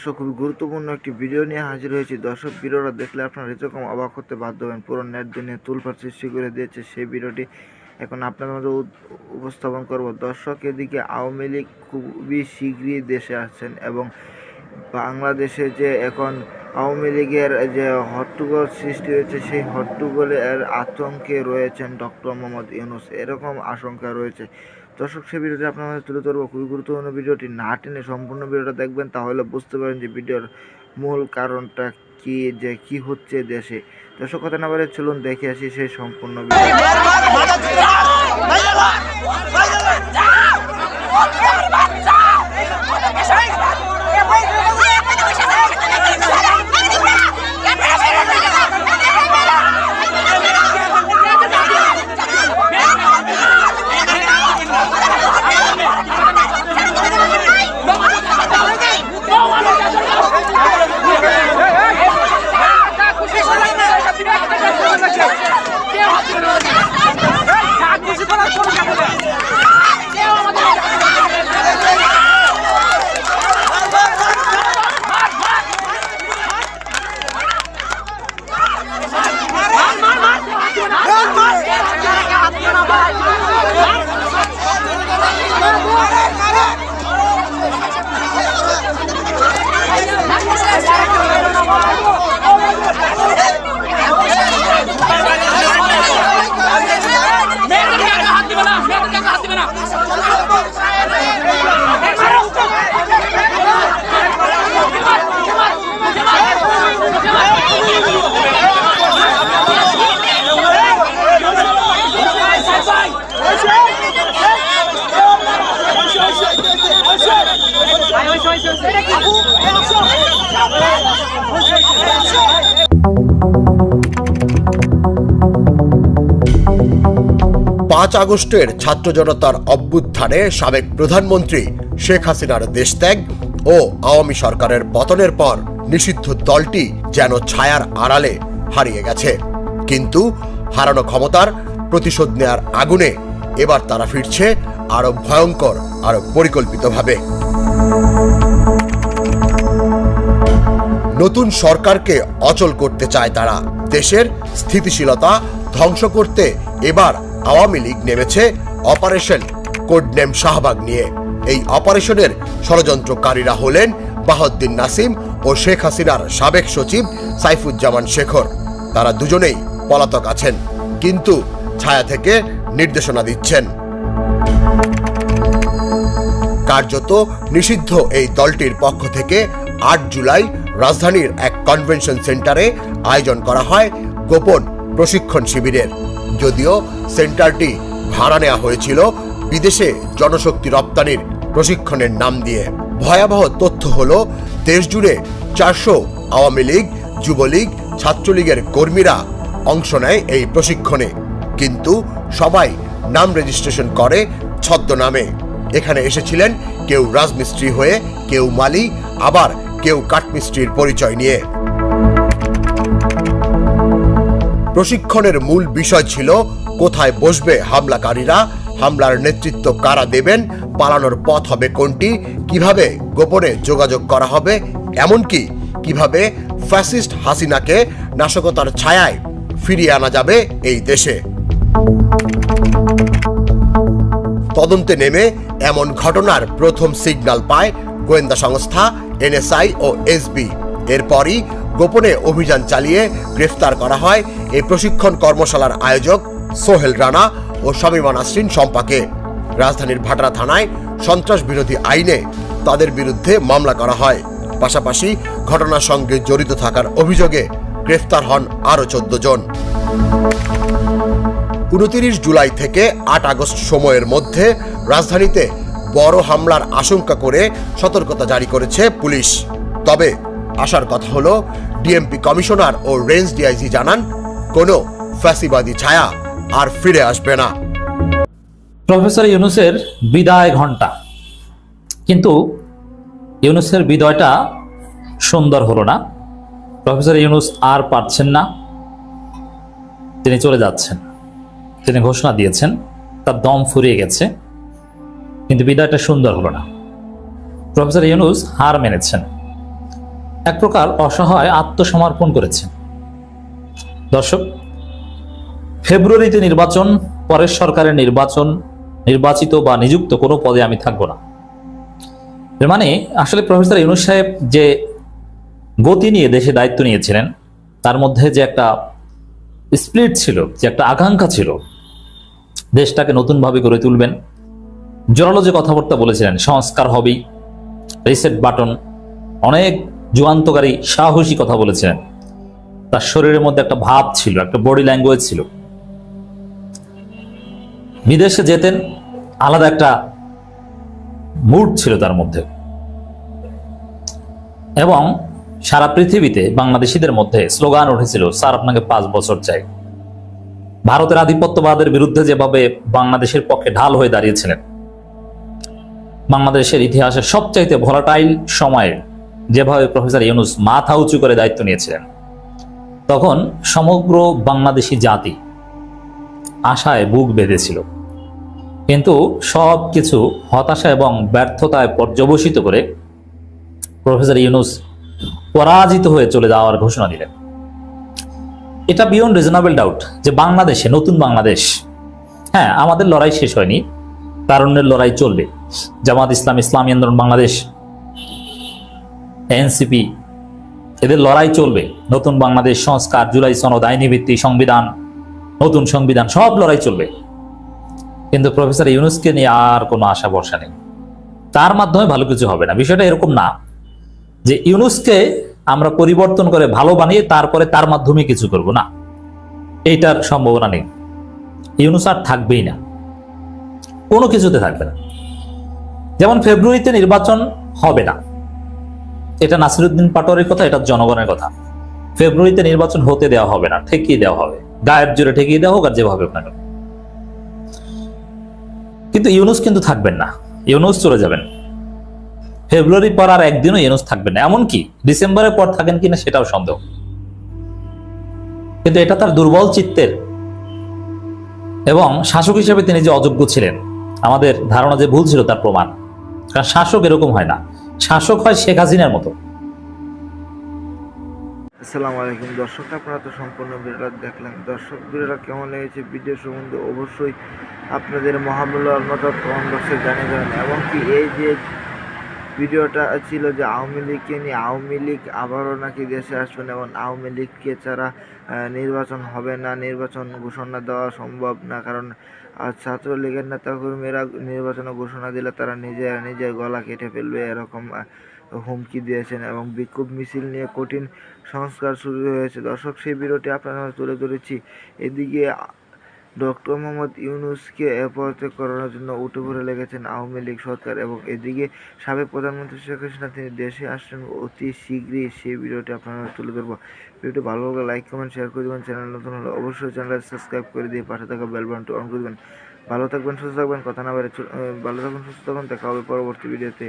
দর্শক, খুবই গুরুত্বপূর্ণ একটি ভিডিও নিয়ে হাজির হয়েছি। দর্শক, ভিডিওটা দেখলে আপনারা এরকম অবাক হতে বাধ্য হবেন। পুরো নেট দিনে তুলফার সৃষ্টি করে দিয়েছে, সেই ভিডিওটি এখন আপনাদের মধ্যে উপস্থাপন করব। দর্শক, এদিকে আওয়ামী লীগ খুবই শীঘ্রই দেশে আসছেন এবং বাংলাদেশে যে এখন আওয়ামী লীগের যে হট্টগোল সৃষ্টি হয়েছে, সেই হট্টগোলের আতঙ্কে রয়েছেন ডক্টর মোহাম্মদ ইউনুস। এরকম আশঙ্কা রয়েছে। দর্শক সে ভিডিওটি আপনার মাঝে তুলে ধরবো খুবই গুরুত্বপূর্ণ ভিডিওটি না টেনে সম্পূর্ণ ভিডিওটা দেখবেন তাহলে বুঝতে পারেন যে ভিডিওর মূল কারণটা কি যে কি হচ্ছে দেশে দর্শক কথা না বলে চলুন দেখে আসি সেই সম্পূর্ণ ভিডিও পাঁচ আগস্টের ছাত্র জনতার অভ্যুত্থানে সাবেক প্রধানমন্ত্রী শেখ হাসিনার দেশত্যাগ ও আওয়ামী সরকারের পতনের পর নিষিদ্ধ দলটি যেন ছায়ার আড়ালে হারিয়ে গেছে। কিন্তু হারানো ক্ষমতার প্রতিশোধ নেয়ার আগুনে এবার তারা ফিরছে আরও ভয়ঙ্কর আরও পরিকল্পিতভাবে। নতুন সরকারকে অচল করতে চায় তারা দেশের স্থিতিশীলতা ধ্বংস করতে এবার আওয়ামী লীগ নেমেছে অপারেশন কোডনেম শাহবাগ নিয়ে। এই অপারেশনের ষড়যন্ত্রকারীরা হলেন বাহাউদ্দিন নাসিম ও শেখ হাসিনার সাবেক সচিব সাইফুজ্জামান শেখর। তারা দুজনেই পলাতক আছেন, কিন্তু ছায়া থেকে নির্দেশনা দিচ্ছেন। কার্যত নিষিদ্ধ এই দলটির পক্ষ থেকে আট জুলাই রাজধানীর এক কনভেনশন সেন্টারে আয়োজন করা হয় গোপন প্রশিক্ষণ শিবিরের। যদিও সেন্টারটি ভাড়া নেওয়া হয়েছিল বিদেশে জনশক্তি রপ্তানির প্রশিক্ষণের নাম দিয়ে। ভয়াবহ তথ্য হল, দেশজুড়ে চারশো আওয়ামী লীগ, যুবলীগ, ছাত্রলীগের কর্মীরা অংশ নেয় এই প্রশিক্ষণে। কিন্তু সবাই নাম রেজিস্ট্রেশন করে ছদ্মনামে। এখানে এসেছিলেন কেউ রাজমিস্ত্রি হয়ে, কেউ মালি, আবার কেউ কাঠমিস্ত্রির পরিচয় নিয়ে। প্রশিক্ষণের মূল বিষয় ছিল, কোথায় বসবে হামলাকারীরা, হামলার নেতৃত্ব কারা দেবেন, পালানোর পথ হবে কোনটি, কীভাবে গোপনে যোগাযোগ করা হবে, এমনকি কীভাবে ফ্যাসিস্ট হাসিনাকে নাশকতার ছায়ায় ফিরিয়ে আনা যাবে এই দেশে। তদন্তে নেমে এমন ঘটনার প্রথম সিগন্যাল পায় গোয়েন্দা সংস্থা, এনএসআই ও এসবি। এরপরই গোপনে অভিযান চালিয়ে গ্রেফতার করা হয় এই প্রশিক্ষণ কর্মশালার আয়োজক সোহেল রানা ও শামীমা নাসরিন শম্পাকে রাজধানীর ভাটরা থানায় সন্ত্রাস বিরোধী আইনে তাদের বিরুদ্ধে মামলা করা হয়। পাশাপাশি ঘটনার সঙ্গে জড়িত থাকার অভিযোগে গ্রেফতার হন আরও চোদ্দ জন। উনতিরিশ জুলাই থেকে আট আগস্ট সময়ের মধ্যে রাজধানীতে বড় হামলার আশঙ্কা করে সতর্কতা জারি করেছে পুলিশ। তবে আসার কথা হলো, ডিএমপি কমিশনার ও রেঞ্জ ডিআইজি জানান, কোনো ফ্যাসিবাদী ছায়া আর ফিরে আসবে না। প্রফেসর ইউনুসের বিদায় ঘণ্টা কিন্তু ইউনুসের বিদায়টা সুন্দর হলো না। প্রফেসর ইউনুস আর পারছেন না। তিনি চলে যাচ্ছেন। তিনি ঘোষণা দিয়েছেন, তার দম ফুরিয়ে গেছে। কিন্তু বিদায়টা সুন্দর হলো না। প্রফেসর ইউনুস হার মেনেছেন। এক প্রকার অসহায় আত্মসমর্পণ করেছেন দর্শক, ফেব্রুয়ারিতে নির্বাচন, পরের সরকারের নির্বাচন, নির্বাচিত বা নিযুক্ত কোনো পদে আমি থাকব না। এর মানে আসলে প্রফেসর ইউনুস সাহেব যে গতি নিয়ে দেশে দায়িত্ব নিয়েছিলেন, তার মধ্যে যে একটা স্প্লিট ছিল, যে একটা আকাঙ্ক্ষা ছিল, দেশটাকে নতুনভাবে গড়ে তুলবেন। জোরালো যে কথাবার্তা বলেছিলেন, সংস্কার হবেই রিসেট বাটন অনেক যুগান্তকারী সাহসী কথা বলেছিলেন। তার শরীরের মধ্যে একটা ভাব ছিল, একটা বডি ল্যাঙ্গুয়েজ ছিল। বিদেশে যেতেন, আলাদা একটা মুড ছিল তার মধ্যে। এবং সারা পৃথিবীতে বাংলাদেশিদের মধ্যে স্লোগান উঠেছিল, স্যার, আপনাকে পাঁচ বছর চাই। ভারতের আধিপত্যবাদের বিরুদ্ধে যেভাবে বাংলাদেশের পক্ষে ঢাল হয়ে দাঁড়িয়েছিলেন, বাংলাদেশের ইতিহাসের সবচাইতে ভোলাটাইল সময়ে যেভাবে প্রফেসর ইউনুস মাথা উঁচু করে দায়িত্ব নিয়েছিলেন, তখন সমগ্র বাংলাদেশি জাতি আশায় বুক বেঁধেছিল। কিন্তু সব কিছু হতাশা এবং ব্যর্থতায় পর্যবসিত করে প্রফেসর ইউনুস পরাজিত হয়ে চলে যাওয়ার ঘোষণা দিলেন। এটা বিয়ন্ড রিজনেবল ডাউট যে বাংলাদেশে, নতুন বাংলাদেশ হ্যাঁ আমাদের লড়াই শেষ হয়নি তারুণ্যের লড়াই চলবে। জামাত ইসলাম, ইসলামী আন্দোলন, বাংলাদেশ এনসিপি। এদের লড়াই চলবে। নতুন বাংলাদেশ সংস্কার, জুলাই সনদ, আইনি ভিত্তি, সংবিধান, নতুন সংবিধান, সব লড়াই চলবে। কিন্তু প্রফেসর ইউনুসকে নিয়ে আর কোনো আশা ভরসা নেই। তার মাধ্যমে ভালো কিছু হবে না। বিষয়টা এরকম না যে ইউনুসকে আমরা পরিবর্তন করে ভালো বানিয়ে তারপরে তার মাধ্যমে কিছু করব না। এইটার সম্ভাবনা নেই। ইউনুস আর থাকবেই না। কোনো কিছুতে থাকবে না। যেমন ফেব্রুয়ারিতে নির্বাচন হবে না। এটা নাসিরুদ্দিন পাটোয়ারির কথা, এটা জনগণের কথা। ফেব্রুয়ারিতে নির্বাচন হতে দেওয়া হবে না, ঠেকিয়ে দেওয়া হবে। গায়ের জোরে ঠেকিয়ে দেওয়া হোক আর যেভাবে কেন। কিন্তু ইউনুস কিন্তু থাকবেন না। ইউনুস চলে যাবেন। ফেব্রুয়ারি পর আর একদিনও ইউনুস থাকবেন না। এমনকি ডিসেম্বরের পর থাকেন কিনা সেটাও সন্দেহ। কিন্তু এটা তার দুর্বল চিত্তের। এবং শাসক হিসেবে তিনি যে অযোগ্য ছিলেন, আমাদের ধারণা যে ভুল ছিল তার প্রমাণ। কারণ শাসক এরকম হয় না। শাসক হয় শেখ হাসিনার মতো। আসসালামু আলাইকুম। দর্শক, আপনারা তো সম্পূর্ণ ভিডিওটা দেখলেন। দর্শক, ভিডিওটা কেমন লেগেছে ভিডিও সম্বন্ধে অবশ্যই আপনাদের মহামূল্যবান মতামত কমেন্ট বক্সে জানিয়ে দেবেন। এমনকি এই যে ভিডিওটা ছিল যে আওয়ামী লীগকে নিয়ে, আওয়ামী লীগ আবারও নাকি দেশে আসবেন এবং আওয়ামী লীগকে ছাড়া নির্বাচন হবে না, নির্বাচন ঘোষণা দেওয়া সম্ভব না, কারণ আহ, ছাত্রলীগের নেতাকর্মীরা নির্বাচনে ঘোষণা দিলে তারা নিজেরা নিজের গলা কেটে ফেলবে এরকম হুমকি দিয়েছেন এবং বিক্ষোভ মিছিল নিয়ে কঠিন সংস্কার শুরু হয়েছে। দর্শক সেই ভিডিওটি আপনার তুলে ধরেছি। এদিকে ডক্টর মোহাম্মদ ইউনুসকে পদত্যাগ করানোর জন্য উঠে পড়ে লেগেছেন আওয়ামী লীগ সরকার এবং এদিকে সাবেক প্রধানমন্ত্রী শেখ হাসিনা, তিনি দেশে আসছেন অতি শীঘ্রই সেই ভিডিওটি আপনারা তুলে ধরবো। ভিডিওটি ভালো লাগলে লাইক, কমেন্ট শেয়ার করে দেবেন। চ্যানেল নতুন হলে অবশ্যই চ্যানেলটা সাবস্ক্রাইব করে দিয়ে পাশে থাকা বেল বাটনটি অন করে দেবেন। ভালো থাকবেন, সুস্থ থাকবেন, কথা না বেড়ে ভালো থাকবেন, সুস্থ থাকবেন। দেখা হবে পরবর্তী ভিডিওতে।